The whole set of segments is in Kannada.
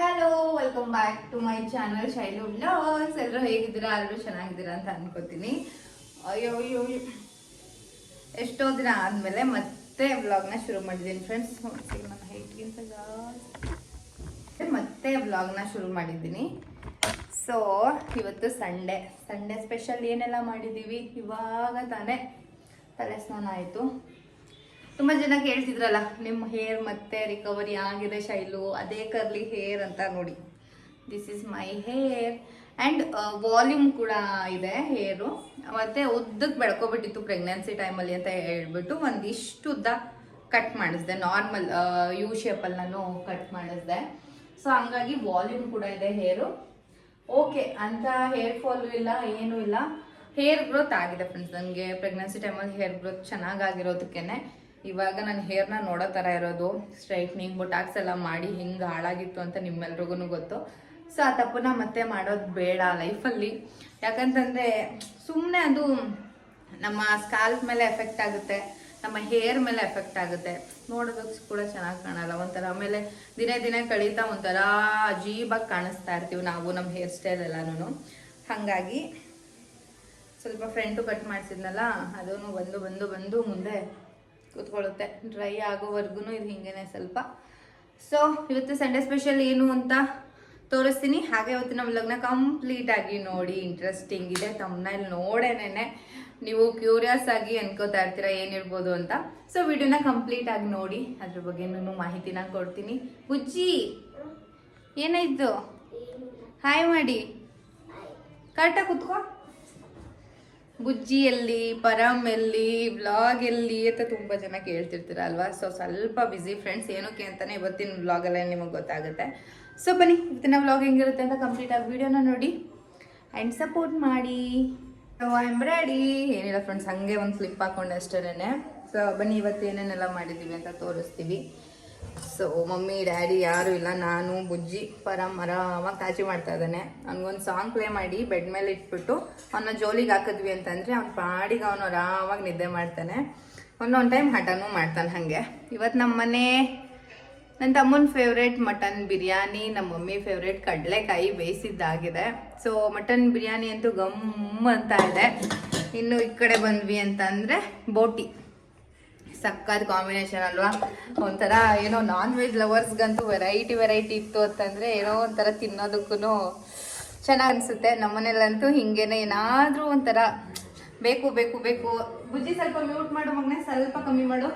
Hello welcome back to my channel Shailu vlogs ಎಲ್ಲರೂ ಹೇಗಿದ್ದೀರಾ? ಎಲ್ಲರೂ ಚೆನ್ನಾಗಿದ್ದೀರಾ ಅಂತ ಅನ್ಕೋತೀನಿ. ಅಯ್ಯೋ ಅಯ್ಯೋ. ಎಷ್ಟೋ ದಿನ ಆದಮೇಲೆ ಮತ್ತೆ ವ್ಲಾಗ್ನ ಶುರು ಮಾಡಿದ್ದೀನಿ. ಫ್ರೆಂಡ್ಸ್ ನನ್ನ ಹೈಟ್ಗಿಂತ ಮತ್ತೆ ವ್ಲಾಗ್ನ ಶುರು ಮಾಡಿದ್ದೀನಿ. ಸೊ ಇವತ್ತು ಸಂಡೇ ಸಂಡೇ ಸ್ಪೆಷಲ್ ಏನೆಲ್ಲ ಮಾಡಿದ್ದೀವಿ? ಇವಾಗ ತಾನೇ ತಲೆ ಸ್ನಾನ ಆಯಿತು. ತುಂಬ ಜನ ಕೇಳ್ತಿದ್ರಲ್ಲ, ನಿಮ್ಮ ಹೇರ್ ಮತ್ತೆ ರಿಕವರಿ ಆಗಿದೆ ಶೈಲು, ಅದೇ ಕರ್ಲಿ ಹೇರ್ ಅಂತ ನೋಡಿ. This is my hair and volume ಕೂಡ ಇದೆ ಹೇರು ಮತ್ತು ಉದ್ದಕ್ಕೆ ಬೆಳ್ಕೊಬಿಟ್ಟಿತ್ತು ಪ್ರೆಗ್ನೆನ್ಸಿ ಟೈಮಲ್ಲಿ ಅಂತ ಹೇಳ್ಬಿಟ್ಟು ಒಂದಿಷ್ಟು ಉದ್ದ ಕಟ್ ಮಾಡಿಸ್ದೆ ನಾರ್ಮಲ್ ಯು ಶೇಪಲ್ಲಿ ನಾನು ಕಟ್ ಮಾಡಿಸ್ದೆ. ಸೊ ಹಂಗಾಗಿ ವಾಲ್ಯೂಮ್ ಕೂಡ ಇದೆ ಹೇರು ಓಕೆ ಅಂತ ಹೇರ್ ಫಾಲು ಇಲ್ಲ, ಏನೂ ಇಲ್ಲ. ಹೇರ್ ಗ್ರೋತ್ ಆಗಿದೆ ಫ್ರೆಂಡ್ಸ್ ನನಗೆ ಪ್ರೆಗ್ನೆನ್ಸಿ ಟೈಮಲ್ಲಿ ಹೇರ್ ಗ್ರೋತ್ ಚೆನ್ನಾಗಾಗಿರೋದಕ್ಕೇನೆ ಇವಾಗ ನನ್ನ ಹೇರ್ನ ನೋಡೋ ಥರ ಇರೋದು ಸ್ಟ್ರೈಟ್ನಿಂಗ್ ಬೊಟಾಕ್ಸ್ ಎಲ್ಲ ಮಾಡಿ ಹಿಂಗೆ ಹಾಳಾಗಿತ್ತು ಅಂತ ನಿಮ್ಮೆಲ್ರಿಗೂ ಗೊತ್ತು. ಸೊ ಆ ತಪ್ಪನ್ನ ಮತ್ತೆ ಮಾಡೋದು ಬೇಡ ಲೈಫಲ್ಲಿ ಯಾಕಂತಂದರೆ ಸುಮ್ಮನೆ ಅದು ನಮ್ಮ ಸ್ಕಾಲ್ಪ್ ಮೇಲೆ ಎಫೆಕ್ಟ್ ಆಗುತ್ತೆ, ನಮ್ಮ ಹೇರ್ ಮೇಲೆ ಎಫೆಕ್ಟ್ ಆಗುತ್ತೆ. ನೋಡೋದಕ್ಕೆ ಕೂಡ ಚೆನ್ನಾಗಿ ಕಾಣಲ್ಲ, ಒಂಥರ ಆಮೇಲೆ ದಿನೇ ದಿನೇ ಕಳೀತಾ ಒಂಥರ ಅಜೀಬಾಗಿ ಕಾಣಿಸ್ತಾ ಇರ್ತೀವಿ ನಾವು ನಮ್ಮ ಹೇರ್ ಸ್ಟೈಲ್ ಎಲ್ಲನೂ ಹಾಗಾಗಿ ಸ್ವಲ್ಪ ಫ್ರೆಂಟು ಕಟ್ ಮಾಡಿಸಿದ್ನಲ್ಲ ಅದೂ ಬಂದು ಬಂದು ಬಂದು ಮುಂದೆ ಕೂತ್ಕೊಳ್ಳುತ್ತೆ. ಡ್ರೈ ಆಗೋವರೆಗೂ ಇದು ಹಿಂಗೇನೆ ಸ್ವಲ್ಪ. ಸೊ ಇವತ್ತು ಸಂಡೇ ಸ್ಪೆಷಲ್ ಏನು ಅಂತ ತೋರಿಸ್ತೀನಿ. ಹಾಗೆ ಇವತ್ತಿನ ವ್ಲಾಗ್ನ ಕಂಪ್ಲೀಟ್ ಆಗಿ ನೋಡಿ ಇಂಟ್ರೆಸ್ಟಿಂಗ್ ಇದೆ. ತಮ್ಮನೇಲಿ ನೋಡೇನೆ ನೀವು ಕ್ಯೂರಿಯಸ್ ಆಗಿ ಅನ್ಕೋತಾ ಇರ್ತೀರಾ ಏನಿರ್ಬೋದು ಅಂತ. ಸೊ ವಿಡಿಯೋನ ಕಂಪ್ಲೀಟ್ ಆಗಿ ನೋಡಿ. ಅದ್ರ ಬಗ್ಗೆ ನಾನು ಮಾಹಿತಿನ ಕೊಡ್ತೀನಿ. ಬುಜ್ಜಿ ಏನಾಯ್ತು? ಹಾಯ್ ಮಾಡಿ. ಕರೆಕ್ಟಾಗಿ ಕುತ್ಕೋ. ಬುಜ್ಜಿ ಎಲ್ಲಿ ಪರಮ್ ಎಲ್ಲಿ ವ್ಲಾಗ್ ಎಲ್ಲಿ ಅಂತ ತುಂಬ ಜನ ಕೇಳ್ತಿರ್ತೀರ ಅಲ್ವಾ ಸೊ ಸ್ವಲ್ಪ ಬಿಸಿ ಫ್ರೆಂಡ್ಸ್ ಏನಕ್ಕೆ ಅಂತಾನೆ ಇವತ್ತಿನ ವ್ಲಾಗಲ್ಲೇ ನಿಮಗೆ ಗೊತ್ತಾಗುತ್ತೆ. ಸೊ ಬನ್ನಿ, ಇವತ್ತಿನ ವ್ಲಾಗ್ ಹೆಂಗಿರುತ್ತೆ ಅಂತ ಕಂಪ್ಲೀಟ್ ಆಗಿ ವಿಡಿಯೋನ ನೋಡಿ. ಆ್ಯಂಡ್ ಸಪೋರ್ಟ್ ಮಾಡಿ. ಆಮ್ ರೆಡಿ ಏನಿಲ್ಲ ಫ್ರೆಂಡ್ಸ್ ಹಂಗೆ ಒಂದು ಸ್ಲಿಪ್ ಹಾಕೊಂಡೆ ಅಷ್ಟೇನೆ. ಸೊ ಬನ್ನಿ, ಇವತ್ತು ಏನೇನೆಲ್ಲ ಮಾಡಿದ್ದೀವಿ ಅಂತ ತೋರಿಸ್ತೀವಿ. ಸೊ ಮಮ್ಮಿ ಡ್ಯಾಡಿ ಯಾರು ಇಲ್ಲ, ನಾನು, ಬುಜ್ಜಿ ಪರಮ್ ಆರಾಮಾಗಿ ಕಾಚಿ ಮಾಡ್ತಾ ಇದ್ದಾನೆ. ಅವ್ನಿಗೊಂದು ಸಾಂಗ್ ಪ್ಲೇ ಮಾಡಿ ಬೆಡ್ ಮೇಲೆ ಇಟ್ಬಿಟ್ಟು ಅವನ್ನ ಜೋಲಿಗೆ ಹಾಕಿದ್ವಿ ಅಂತಂದರೆ ಅವ್ನ ಪಾಡಿಗೆ ಅವನು ಆರಾಮಾಗಿ ನಿದ್ದೆ ಮಾಡ್ತಾನೆ. ಒಂದೊಂದು ಟೈಮ್ ಹಠನೂ ಮಾಡ್ತಾನೆ ಹಾಗೆ. ಇವತ್ತು ನಮ್ಮ ಮನೆ ನನ್ನ ತಮ್ಮನ ಫೇವ್ರೇಟ್ ಮಟನ್ ಬಿರಿಯಾನಿ ನಮ್ಮ ಮಮ್ಮಿ ಫೇವ್ರೇಟ್ ಕಡಲೆಕಾಯಿ ಬೇಯಿಸಿದ್ದಾಗಿದೆ. ಸೊ ಮಟನ್ ಬಿರಿಯಾನಿ ಅಂತೂ ಗಮ್ ಅಂತ ಇದೆ. ಇನ್ನು ಈ ಕಡೆ ಬಂದ್ವಿ ಅಂತಂದರೆ ಬೋಟಿ. ಸಕ್ಕತ್ ಕಾಂಬಿನೇಷನ್ ಅಲ್ವಾ? ಒಂಥರ ಏನೋ ನಾನ್ ವೆಜ್ ಲವರ್ಸ್ಗಂತೂ ವೆರೈಟಿ ವೆರೈಟಿ ಇತ್ತು ಅಂತಂದರೆ ಏನೋ ಒಂಥರ ತಿನ್ನೋದಕ್ಕೂ ಚೆನ್ನಾಗಿ ಅನಿಸುತ್ತೆ. ನಮ್ಮನೇಲಂತೂ ಹಿಂಗೇನೆ ಏನಾದರೂ ಒಂಥರ ಬೇಕು ಬೇಕು ಬೇಕು. ಬುಜ್ಜಿ ಸ್ವಲ್ಪ ಮ್ಯೂಟ್ ಮಾಡು ಮಗನೇ, ಸ್ವಲ್ಪ ಕಮ್ಮಿ ಮಾಡು.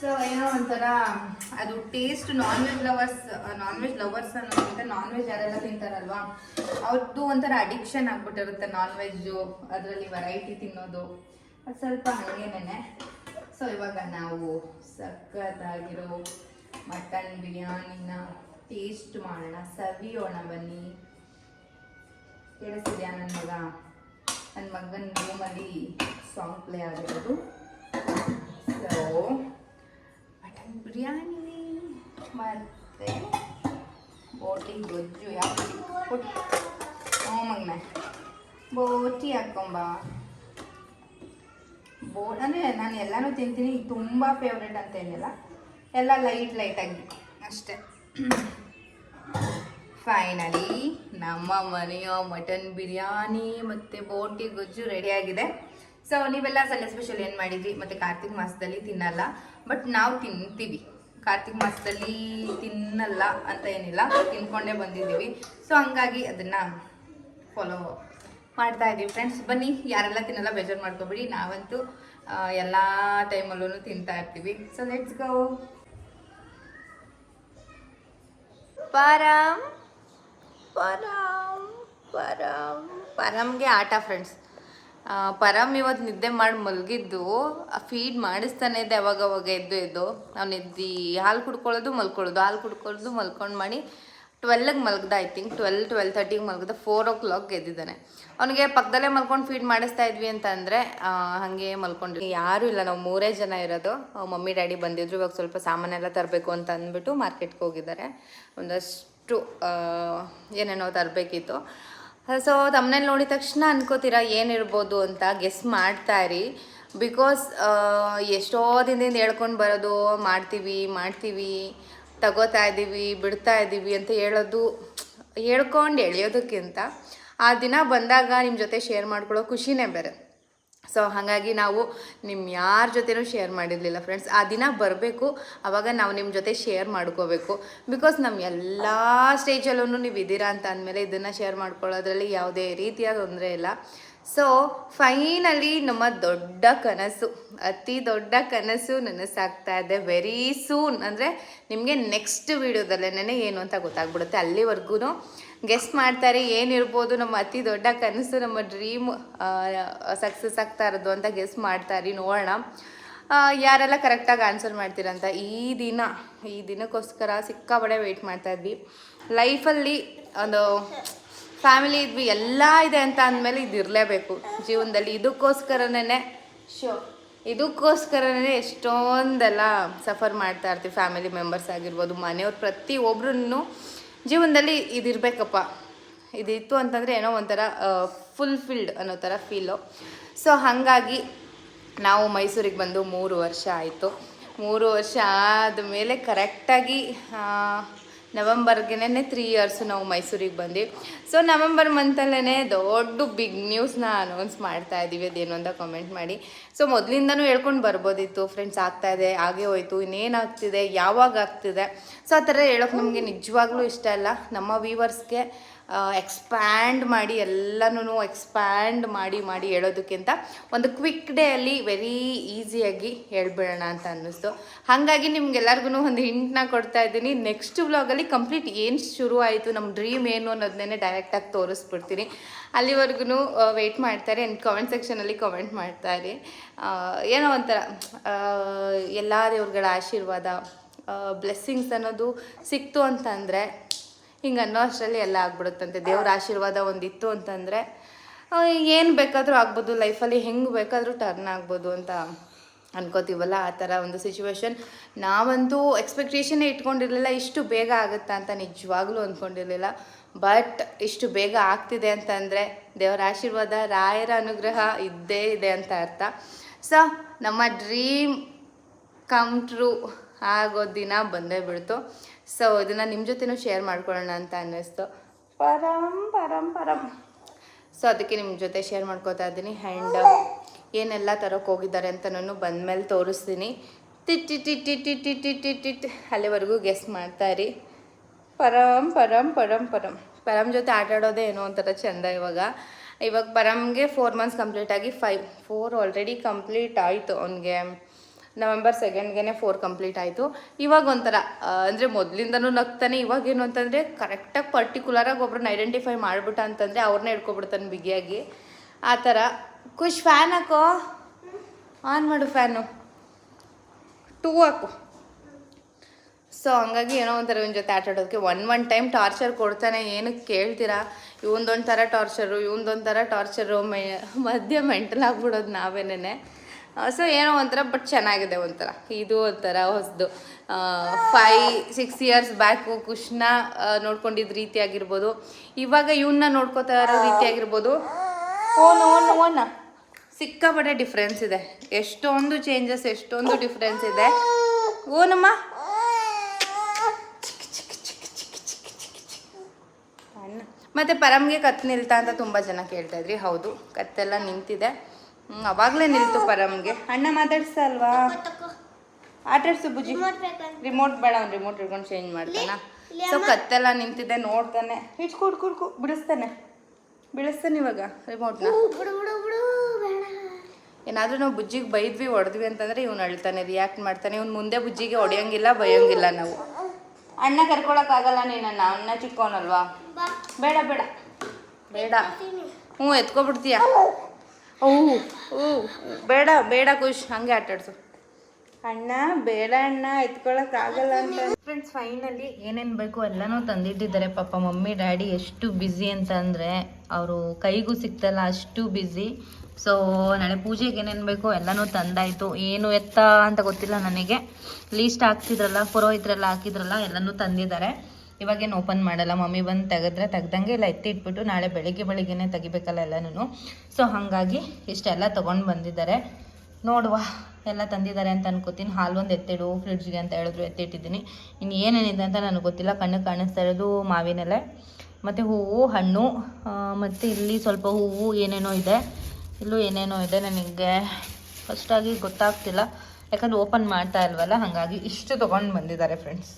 ಸೊ ಏನೋ ಒಂಥರ ಅದು taste non veg lovers non veg lovers ಅನ್ನೋದಕ್ಕಿಂತ ನಾನ್ ವೆಜ್ ಯಾರೆಲ್ಲ ತಿಂತಾರಲ್ವಾ ಅವ್ರದ್ದು ಒಂಥರ ಅಡಿಕ್ಷನ್ ಆಗ್ಬಿಟ್ಟಿರುತ್ತೆ ನಾನ್ ವೆಜ್ಜು ಅದರಲ್ಲಿ ವೆರೈಟಿ ತಿನ್ನೋದು. ಸ್ವಲ್ಪ ಹಾಗೇನೆ ಸೊ ಇವಾಗ ನಾವು ಸಖತ್ತಾಗಿರೋ ಮಟನ್ ಬಿರಿಯಾನಿನ ಟೇಸ್ಟ್ ಮಾಡೋಣ. ಸವಿಯೋಣ ಬನ್ನಿ. ಕೇಳಿಸಿದ್ಯಾ ನನ್ನ ಮಗ? ನನ್ನ ಮಗನ ರೂಮಲ್ಲಿ ಸಾಂಗ್ ಪ್ಲೇ ಆಗಿರೋದು. ಸೊ ಮಟನ್ ಬಿರಿಯಾನಿ ಮತ್ತೆ ಬೋಟಿ ಗೊಜ್ಜು ಯಾವ ಹ್ಞೂ ಮಗನ. ಬೋಟಿ ಹಾಕೊಂಬ. ಬೋ ಅಂದರೆ ನಾನು ಎಲ್ಲನೂ ತಿಂತೀನಿ ತುಂಬ ಫೇವ್ರೇಟ್ ಅಂತ ಏನಿಲ್ಲ. ಎಲ್ಲ ಲೈಟ್ ಲೈಟಾಗಿ ಅಷ್ಟೇ. ಫೈನಲಿ ನಮ್ಮ ಮನೆಯ ಮಟನ್ ಬಿರಿಯಾನಿ ಮತ್ತು ಬೋಟಿ ಗೊಜ್ಜು ರೆಡಿಯಾಗಿದೆ ಸೊ ನೀವೆಲ್ಲ ಸಂಡೆ ಸ್ಪೆಷಲ್ ಏನು ಮಾಡಿದ್ರಿ? ಮತ್ತು ಕಾರ್ತಿಕ್ ಮಾಸದಲ್ಲಿ ತಿನ್ನಲ್ಲ ಬಟ್ ನಾವು ತಿಂತೀವಿ. ಕಾರ್ತಿಕ್ ಮಾಸದಲ್ಲಿ ತಿನ್ನಲ್ಲ ಅಂತ ಏನಿಲ್ಲ, ತಿನ್ಕೊಂಡೇ ಬಂದಿದ್ದೀವಿ. ಸೊ ಹಂಗಾಗಿ ಅದನ್ನು ಫಾಲೋ ಮಾಡ್ತಾ ಇದೀವಿ ಫ್ರೆಂಡ್ಸ್ ಬನ್ನಿ, ಯಾರೆಲ್ಲ ತಿನ್ನಲ್ಲ ಬೇಜಾರು ಮಾಡ್ಕೊಬೇಡಿ. ನಾವಂತೂ ಎಲ್ಲಾ ಟೈಮಲ್ಲೂ ತಿಂತಾ ಇರ್ತೀವಿ. ಸೊ ಲೆಟ್ಸ್ ಗೋ ಪರಂ ಪರಂ ಪರಂ. ಪರಮ್ಗೆ ಆಟ ಫ್ರೆಂಡ್ಸ್ ಪರಮ್ ಇವತ್ತು ನಿದ್ದೆ ಮಾಡಿ ಮಲಗಿದ್ದು ಫೀಡ್ ಮಾಡಿಸ್ತಾನೆ ಇದ್ದೆ ಅವಾಗ ಅವಾಗ ಎದ್ದು ಎದ್ದು. ಅವ್ನು ಎದ್ದು ಹಾಲು ಕುಡ್ಕೊಳ್ಳೋದು ಮಲ್ಕೊಳ್ಳೋದು, ಹಾಲು ಕುಡ್ಕೊಳ್ಳೋದು ಮಲ್ಕೊಂಡು ಮಾಡಿ ಟ್ವೆಲ್ಗೆ ಮಲಗ್ದ ಐ ಥಿಂಕ್ ಟ್ವೆಲ್ ಟ್ವೆಲ್ ತರ್ಟಿಗೆ ಮಲಗ್ದ ಫೋರ್ ಓ ಕ್ಲಾಕ್ ಎದ್ದಿದ್ದಾನೆ. ಅವನಿಗೆ ಪಕ್ಕದಲ್ಲೇ ಮಲ್ಕೊಂಡು ಫೀಡ್ ಮಾಡಿಸ್ತಾ ಇದ್ವಿ ಅಂತ ಅಂದರೆ ಹಾಗೆ ಮಲ್ಕೊಂಡ್ವಿ ಯಾರೂ ಇಲ್ಲ, ನಾವು ಮೂರೇ ಜನ ಇರೋದು. ಮಮ್ಮಿ, ಡ್ಯಾಡಿ ಬಂದಿದ್ರು, ಇವಾಗ ಸ್ವಲ್ಪ ಸಾಮಾನೆಲ್ಲ ತರಬೇಕು ಅಂತ ಅಂದ್ಬಿಟ್ಟು ಮಾರ್ಕೆಟ್ಗೆ ಹೋಗಿದ್ದಾರೆ. ಒಂದಷ್ಟು ಏನೇನೋ ತರಬೇಕಿತ್ತು. ಸೊ ತಮ್ಮನೇಲಿ ನೋಡಿದ ತಕ್ಷಣ ಅನ್ಕೋತೀರಾ, ಏನಿರ್ಬೋದು ಅಂತ ಗೆಸ್ ಮಾಡ್ತಾ ಇರಿ. ಬಿಕಾಸ್ ಎಷ್ಟೋ ದಿನದಿಂದ ಹೇಳ್ಕೊಂಡು ಬರೋದು, ಮಾಡ್ತೀವಿ ಮಾಡ್ತೀವಿ. ತಗೋತಾ ಇದ್ದೀವಿ, ಬಿಡ್ತಾ ಇದ್ದೀವಿ ಅಂತ ಹೇಳೋದು, ಹೇಳ್ಕೊಂಡು ಎಳೆಯೋದಕ್ಕಿಂತ ಆ ದಿನ ಬಂದಾಗ ನಿಮ್ಮ ಜೊತೆ ಶೇರ್ ಮಾಡ್ಕೊಳ್ಳೋ ಖುಷಿನೇ ಬೇರೆ. ಸೊ ಹಾಗಾಗಿ ನಾವು ನಿಮ್ಮ ಯಾರ ಜೊತೆನೂ ಶೇರ್ ಮಾಡಿರಲಿಲ್ಲ ಫ್ರೆಂಡ್ಸ್ ಆ ದಿನ ಬರಬೇಕು ಆವಾಗ ನಾವು ನಿಮ್ಮ ಜೊತೆ ಶೇರ್ ಮಾಡ್ಕೋಬೇಕು. ಬಿಕಾಸ್ ನಮ್ಮ ಎಲ್ಲ ಸ್ಟೇಜಲ್ಲೂ ನೀವು ಇದ್ದೀರಾ ಅಂತ ಅಂದಮೇಲೆ ಇದನ್ನು ಶೇರ್ ಮಾಡ್ಕೊಳ್ಳೋದ್ರಲ್ಲಿ ಯಾವುದೇ ರೀತಿಯ ತೊಂದರೆ ಇಲ್ಲ. ಸೊ ಫೈನಲಿ ನಮ್ಮ ದೊಡ್ಡ ಕನಸು. ಅತಿ ದೊಡ್ಡ ಕನಸು ನನಸಾಗ್ತಾ ಇದೆ. ವೆರಿ ಸೂನ್ ಅಂದರೆ ನಿಮಗೆ ನೆಕ್ಸ್ಟ್ ವೀಡಿಯೋದಲ್ಲೇನೆ ಏನು ಅಂತ ಗೊತ್ತಾಗ್ಬಿಡುತ್ತೆ. ಅಲ್ಲಿವರೆಗೂ ಗೆಸ್ಟ್ ಮಾಡ್ತಾರೆ ಏನಿರ್ಬೋದು ನಮ್ಮ ಅತಿ ದೊಡ್ಡ ಕನಸು, ನಮ್ಮ ಡ್ರೀಮ್ ಸಕ್ಸಸ್ ಆಗ್ತಾ ಇರೋದು ಅಂತ ಗೆಸ್ಟ್ ಮಾಡ್ತಾರೆ. ನೋಡೋಣ. ಯಾರೆಲ್ಲ ಕರೆಕ್ಟಾಗಿ ಆನ್ಸರ್ ಮಾಡ್ತೀರಂತ? ಈ ದಿನ, ಈ ದಿನಕ್ಕೋಸ್ಕರ ಸಿಕ್ಕಾಪಡೆ ವೆಯ್ಟ್ ಮಾಡ್ತಾ ಇದ್ವಿ. ಲೈಫಲ್ಲಿ ಒಂದು ಫ್ಯಾಮಿಲಿ ಇದ್ವಿ, ಎಲ್ಲ ಇದೆ ಅಂತ ಅಂದಮೇಲೆ ಇದು ಇರಲೇಬೇಕು. ಜೀವನದಲ್ಲಿ ಇದಕ್ಕೋಸ್ಕರನೇ ಶೋ ಇದಕ್ಕೋಸ್ಕರನೇ ಎಷ್ಟೊಂದೆಲ್ಲ ಸಫರ್ ಮಾಡ್ತಾ ಇರ್ತೀವಿ, ಫ್ಯಾಮಿಲಿ ಮೆಂಬರ್ಸ್ ಆಗಿರ್ಬೋದು, ಮನೆಯವ್ರು ಪ್ರತಿಯೊಬ್ರು ಜೀವನದಲ್ಲಿ ಇದಿರಬೇಕಪ್ಪ. ಇದಿತ್ತು ಅಂತಂದರೆ ಏನೋ ಒಂಥರ ಫುಲ್ಫಿಲ್ಡ್ ಅನ್ನೋ ಥರ ಫೀಲು ಸೊ ಹಾಗಾಗಿ ನಾವು ಮೈಸೂರಿಗೆ ಬಂದು ಮೂರು ವರ್ಷ ಆಯಿತು. ಮೂರು ವರ್ಷ ಆದಮೇಲೆ ಕರೆಕ್ಟಾಗಿ ನವಂಬರ್ಗೆನೇ ತ್ರೀ ಇಯರ್ಸು ನಾವು ಮೈಸೂರಿಗೆ ಬಂದ್ವಿ. ಸೊ ನವಂಬರ್ ಮಂತಲ್ಲೇ ದೊಡ್ಡ ಬಿಗ್ ನ್ಯೂಸ್ನ ಅನೌನ್ಸ್ ಮಾಡ್ತಾ ಇದ್ದೀವಿ ಅದೇನು ಅಂತ ಕಾಮೆಂಟ್ ಮಾಡಿ. ಸೊ ಮೊದಲಿಂದನೂ ಹೇಳ್ಕೊಂಡು ಬರ್ಬೋದಿತ್ತು. ಫ್ರೆಂಡ್ಸ್ ಆಗ್ತಾ ಇದೆ, ಹಾಗೆ ಹೋಯ್ತು. ಇನ್ನೇನು ಆಗ್ತಿದೆ? ಯಾವಾಗ ಆಗ್ತಿದೆ? ಸೊ ಆ ಥರ ಹೇಳೋಕೆ ನಮಗೆ ನಿಜವಾಗ್ಲೂ ಇಷ್ಟ ಇಲ್ಲ ನಮ್ಮ ವ್ಯೂವರ್ಸ್ಗೆ ಎಕ್ಸ್ಪ್ಯಾಂಡ್ ಮಾಡಿ ಎಲ್ಲನೂ ಎಕ್ಸ್ಪ್ಯಾಂಡ್ ಮಾಡಿ ಮಾಡಿ ಹೇಳೋದಕ್ಕಿಂತ ಒಂದು ಕ್ವಿಕ್ ಡೇ ಅಲ್ಲಿ ವೆರಿ ಈಸಿಯಾಗಿ ಹೇಳ್ಬಿಡೋಣ ಅಂತ ಅನ್ನಿಸ್ತು. ಹಾಗಾಗಿ ನಿಮ್ಗೆಲ್ಲರಿಗೂ ಒಂದು ಹಿಂಟ್ನ ಕೊಡ್ತಾ ಇದ್ದೀನಿ. ನೆಕ್ಸ್ಟ್ ವ್ಲಾಗಲ್ಲಿ ಕಂಪ್ಲೀಟ್ ಏನು ಶುರು ಆಯಿತು ನಮ್ಮ ಡ್ರೀಮ್ ಏನು ಅನ್ನೋದನ್ನೇ ಡೈರೆಕ್ಟಾಗಿ ತೋರಿಸ್ಬಿಡ್ತೀನಿ. ಅಲ್ಲಿವರೆಗೂ ವೆಯ್ಟ್ ಮಾಡ್ತಾರೆ. ಆ್ಯಂಡ್ ಕಾಮೆಂಟ್ ಸೆಕ್ಷನಲ್ಲಿ ಕಾಮೆಂಟ್ ಮಾಡ್ತಾರೆ. ಏನೋ ಒಂಥರ ಎಲ್ಲ ದೇವ್ರಗಳ ಆಶೀರ್ವಾದ ಬ್ಲೆಸ್ಸಿಂಗ್ಸ್ ಅನ್ನೋದು ಸಿಕ್ತು ಅಂತಂದರೆ ಹಿಂಗೆ ಅನ್ನೋ ಅಷ್ಟರಲ್ಲಿ ಎಲ್ಲ ಆಗ್ಬಿಡುತ್ತಂತೆ. ದೇವ್ರ ಆಶೀರ್ವಾದ ಒಂದಿತ್ತು ಅಂತಂದರೆ ಏನು ಬೇಕಾದರೂ ಆಗ್ಬೋದು ಲೈಫಲ್ಲಿ ಹೆಂಗೆ ಬೇಕಾದರೂ ಟರ್ನ್ ಆಗ್ಬೋದು ಅಂತ ಅನ್ಕೋತೀವಲ್ಲ ಆ ಥರ ಒಂದು ಸಿಚುವೇಶನ್ ನಾವಂತೂ ಎಕ್ಸ್ಪೆಕ್ಟೇಷನ್ನೇ ಇಟ್ಕೊಂಡಿರಲಿಲ್ಲ ಇಷ್ಟು ಬೇಗ ಆಗುತ್ತಾ ಅಂತ ನಿಜವಾಗ್ಲೂ ಅಂದ್ಕೊಂಡಿರಲಿಲ್ಲ ಬಟ್ ಇಷ್ಟು ಬೇಗ ಆಗ್ತಿದೆ ಅಂತಂದರೆ ದೇವರ ಆಶೀರ್ವಾದ ರಾಯರ ಅನುಗ್ರಹ ಇದ್ದೇ ಇದೆ ಅಂತ ಅರ್ಥ. ಸೊ ನಮ್ಮ ಡ್ರೀಮ್ ಕಮ್ ಟ್ರೂ ಆಗೋ ದಿನ ಬಂದೇ ಬಿಡ್ತು. ಸೊ ಇದನ್ನು ನಿಮ್ಮ ಜೊತೆನೂ ಶೇರ್ ಮಾಡ್ಕೊಳ್ಳೋಣ ಅಂತ ಅನ್ನಿಸ್ತು. ಪರಂ ಪರಂ ಪರಂ. ಸೊ ಅದಕ್ಕೆ ನಿಮ್ಮ ಜೊತೆ ಶೇರ್ ಮಾಡ್ಕೋತಾ ಇದ್ದೀನಿ. ಆ್ಯಂಡ್ um, ಏನೆಲ್ಲ ತರೋಕೆ ಹೋಗಿದ್ದಾರೆ ಅಂತ ನಾನು ಬಂದಮೇಲೆ ತೋರಿಸ್ತೀನಿ. ಟಿಟ್ಟಿ ಟಿಟ್ಟಿ ಟಿಟ್ಟಿ ಟಿಟ್ಟಿ ಟಿಟ್ ಅಲ್ಲಿವರೆಗೂ ಗೆಸ್ ಇರಿ. ಪರಂ ಪರಂ ಪರಂ ಪರಂ. ಪರಂ ಜೊತೆ ಆಟ ಆಡೋದೇ ಏನೋ ಒಂಥರ ಚೆಂದ ಇವಾಗ. ಇವಾಗ ಪರಂಗೆ ಫೋರ್ ಮಂತ್ಸ್ ಕಂಪ್ಲೀಟ್ ಆಗಿ ಫೈವ್ ಫೋರ್ ಆಲ್ರೆಡಿ ಕಂಪ್ಲೀಟ್ ಆಯಿತು ಅವನಿಗೆ. ನವೆಂಬರ್ ಸೆಕೆಂಡ್ಗೆ ಫೋರ್ ಕಂಪ್ಲೀಟ್ ಆಯಿತು. ಇವಾಗ ಒಂಥರ ಅಂದರೆ ಮೊದಲಿಂದನೂ ನಗ್ತಾನೆ, ಇವಾಗ ಏನು ಅಂತಂದರೆ ಕರೆಕ್ಟಾಗಿ ಪರ್ಟಿಕ್ಯುಲರಾಗಿ ಒಬ್ರನ್ನ ಐಡೆಂಟಿಫೈ ಮಾಡಿಬಿಟ್ಟ ಅಂತಂದರೆ ಅವ್ರನ್ನ ಹಿಡ್ಕೊಬಿಡ್ತಾನೆ ಬಿಗಿಯಾಗಿ. ಆ ಥರ. ಖುಷ್ ಫ್ಯಾನ್ ಹಾಕೋ? ಆನ್ ಮಾಡು ಫ್ಯಾನು ಟೂ ಹಾಕು. ಸೊ ಹಂಗಾಗಿ ಏನೋ ಒಂಥರ ಇವನ ಜೊತೆ ಆಟ ಆಡೋದಕ್ಕೆ ಒನ್ ಒನ್ ಟೈಮ್ ಟಾರ್ಚರ್ ಕೊಡ್ತಾನೆ ಏನಕ್ಕೆ ಕೇಳ್ತೀರಾ? ಇವೊಂದೊಂದು ಥರ ಟಾರ್ಚರು ಇವೊಂದೊಂದು ಥರ ಟಾರ್ಚರು ಮೈ, ಮಧ್ಯ ಮೆಂಟಲ್ ಆಗ್ಬಿಡೋದು ನಾವೇನೇ ಸೊ ಏನೋ ಒಂಥರ ಬಟ್ ಚೆನ್ನಾಗಿದೆ ಒಂಥರ. ಇದು ಒಂಥರ ಹೊಸದು. ಫೈವ್ ಸಿಕ್ಸ್ ಇಯರ್ಸ್ ಬ್ಯಾಕು ಕುಶ್ನ ನೋಡ್ಕೊಂಡಿದ್ದ ರೀತಿ ಆಗಿರ್ಬೋದು. ಇವಾಗ ಇವನ್ನ ನೋಡ್ಕೋತಾ ಇರೋ ರೀತಿ ಆಗಿರ್ಬೋದು. ಓನ್ ಓನ್ ಓನ. ಸಿಕ್ಕಾಪಟ್ಟೆ ಡಿಫ್ರೆನ್ಸ್ ಇದೆ. ಎಷ್ಟೊಂದು ಚೇಂಜಸ್ ಎಷ್ಟೊಂದು ಡಿಫ್ರೆನ್ಸ್ ಇದೆ. ಓನಮ್ಮ. ಮತ್ತೆ ಪರಮ್ಗೆ ಕತ್ ನಿಲ್ತಾ ಅಂತ ತುಂಬ ಜನ ಕೇಳ್ತಾ ಇದ್ರಿ. ಹೌದು ಕತ್ತೆಲ್ಲ ನಿಂತಿದೆ. ಹ್ಮ್, ಅವಾಗ್ಲೇ ನಿಲ್ತು ಪರಮ್ಗೆ. ಅಣ್ಣ ಮಾತಾಡ್ಸ ಅಲ್ವಾ? ಆಟಾಡ್ಸು ಬುಜಿ ರಿಮೋಟ್ ಬೇಡ ಅವ್ನು ರಿಮೋಟ್ ಹಿಡ್ಕೊಂಡು ಚೇಂಜ್ ಮಾಡ್ತಾನ. ಸೊ ಕತ್ತೆಲ್ಲ ನಿಂತಿದೆ ನೋಡ್ತಾನೆ. ಕುಡ್ ಕುಡ್ಕು ಬಿಡಿಸ್ತಾನೆ. ಬಿಡಿಸ್ತಾನೆ ಇವಾಗ ರಿಮೋಟ್ನ ಏನಾದರೂ ನಾವು ಬುಜ್ಜಿಗೆ ಬೈದ್ವಿ ಹೊಡೆದ್ವಿ ಅಂತಂದ್ರೆ ಇವ್ನು ಅಳ್ತಾನೆ ರಿಯಾಕ್ಟ್ ಮಾಡ್ತಾನೆ. ಇವ್ನು ಮುಂದೆ ಬುಜ್ಜಿಗೆ ಹೊಡೆಯೋಂಗಿಲ್ಲ ಬೈಯೋಂಗಿಲ್ಲ ನಾವು. ಅಣ್ಣ ಕರ್ಕೊಳಕ್ಕಾಗಲ್ಲ ನೀನನ್ನ ಅಣ್ಣ ಚಿಕ್ಕವನಲ್ವಾ ಬೇಡ ಬೇಡ. ಬೇಡ. ಹ್ಞೂ ಎತ್ಕೊಬಿಡ್ತೀಯ? ಓ ಓ ಬೇಡ ಬೇಡ ಖುಷ್. ಹಂಗೆ ಆಟಾಡ್ಸು. ಅಣ್ಣ ಬೇಡ ಅಣ್ಣ ಎತ್ಕೊಳಕ್ಕಾಗಲ್ಲ ಅಂತ. ಫ್ರೆಂಡ್ಸ್ ಫೈನಲಿ ಏನೇನು ಬೇಕು ಎಲ್ಲನೂ ತಂದಿಟ್ಟಿದ್ದಾರೆ. ಪಾಪ ಮಮ್ಮಿ ಡ್ಯಾಡಿ ಎಷ್ಟು ಬ್ಯುಸಿ ಅಂತ ಅಂದರೆ ಅವರು ಕೈಗೂ ಸಿಗ್ತಲ್ಲ ಅಷ್ಟು ಬ್ಯುಸಿ ಸೊ ನಾಳೆ ಪೂಜೆಗೆ ಏನೇನು ಬೇಕು ಎಲ್ಲನೂ ತಂದಾಯಿತು. ಏನು ಎತ್ತ ಅಂತ ಗೊತ್ತಿಲ್ಲ ನನಗೆ. ಲೀಸ್ಟ್ ಹಾಕ್ತಿದ್ರಲ್ಲ ಪುರೋಹಿತರೆಲ್ಲ ಹಾಕಿದ್ರಲ್ಲ ಎಲ್ಲನೂ ತಂದಿದ್ದಾರೆ. ಇವಾಗೇನು ಓಪನ್ ಮಾಡಲ್ಲ. ಮಮ್ಮಿ ಬಂದು ತೆಗೆದ್ರೆ ತೆಗ್ದಂಗೆ ಇಲ್ಲ ಎತ್ತಿಟ್ಬಿಟ್ಟು ನಾಳೆ ಬೆಳಿಗ್ಗೆ ಬೆಳಿಗ್ಗೆನೆ ತೆಗಿಬೇಕಲ್ಲ ಎಲ್ಲನೂ. ಸೊ ಹಾಗಾಗಿ ಇಷ್ಟೆಲ್ಲ ತೊಗೊಂಡು ಬಂದಿದ್ದಾರೆ. ನೋಡುವ. ಎಲ್ಲ ತಂದಿದ್ದಾರೆ ಅಂತ ಅನ್ಕೋತೀನಿ. ಹಾಲು ಒಂದು ಎತ್ತಿಡು ಫ್ರಿಡ್ಜ್ಗೆ ಅಂತ ಹೇಳಿದ್ರು ಎತ್ತಿಟ್ಟಿದ್ದೀನಿ. ಇನ್ನು ಏನೇನಿದೆ ಅಂತ ನನಗೆ ಗೊತ್ತಿಲ್ಲ. ಕಣ್ಣಿಗೆ ಕಾಣಿಸ್ತಾ ಇರೋದು ಮಾವಿನೆಲೆ, ಮತ್ತು ಹೂವು, ಹಣ್ಣು ಮತ್ತು ಇಲ್ಲಿ ಸ್ವಲ್ಪ ಹೂವು ಏನೇನೋ ಇದೆ. ಇಲ್ಲೂ ಏನೇನೋ ಇದೆ ನನಗೆ. ಫಸ್ಟಾಗಿ ಗೊತ್ತಾಗ್ತಿಲ್ಲ. ಯಾಕಂದ್ರೆ ಓಪನ್ ಮಾಡ್ತಾ ಇಲ್ವಲ್ಲ, ಹಾಗಾಗಿ ಇಷ್ಟು ತೊಗೊಂಡು ಬಂದಿದ್ದಾರೆ ಫ್ರೆಂಡ್ಸ್